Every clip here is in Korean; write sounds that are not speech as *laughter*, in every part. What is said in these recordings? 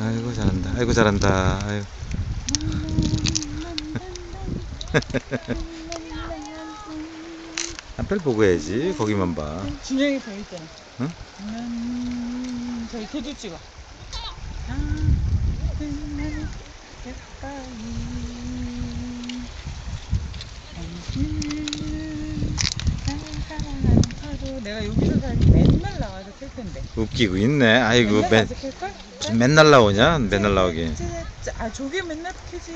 아이고 잘한다. 아이고 잘한다. 아이고. *laughs* *laughs* 한별 보고 해야지. 거기만 봐. 준영이 저 있잖아. 응? 음, 저기 걔도 찍어. 내가 여기서 살기 맨날 나와서 캘 텐데. 웃기고 있네. 아이고 맨날 맨? 무슨 맨날 나오냐? 맨날 나오기. 아 저게 맨날 캐지.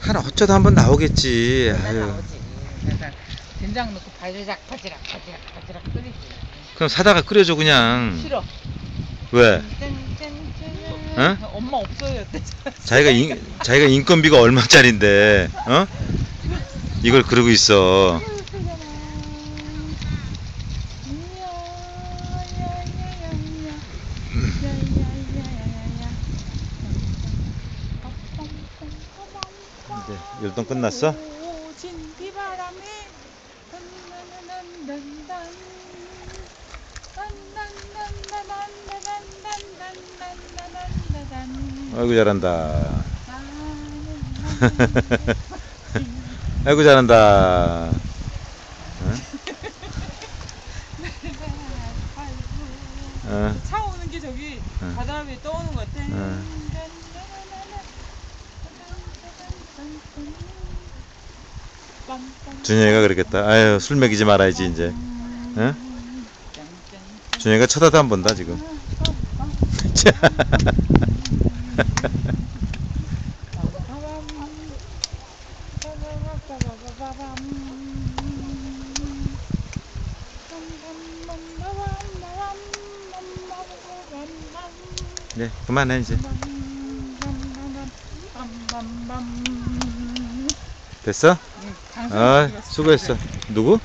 하나 어쩌다 한번 나오겠지. 맨날 아유. 나오지. 그래서 된장 넣고 바지락 바지락 바지락 바지락 끓이지. 그럼 사다가 끓여줘 그냥. 싫어. 왜? 짠짠짠. 어? 엄마 없어요. 자기가 인, 자기가 인건비가 얼마짜린데, 어? 이걸 그러고 있어. 이제 율동 끝났어? 비친 비바람에 난난난난난 아이고 잘한다. *laughs* 아이고 잘한다. 차 오는 게 저기 바다 위에 떠오는 것 같아. 준영이가 그러겠다. 아유 술 먹이지 말아야지 이제. 응? 준영이가 쳐다도 안 본다 지금. *laughs* 네 그만해 이제. 됐어? 아 수고했어. 누구?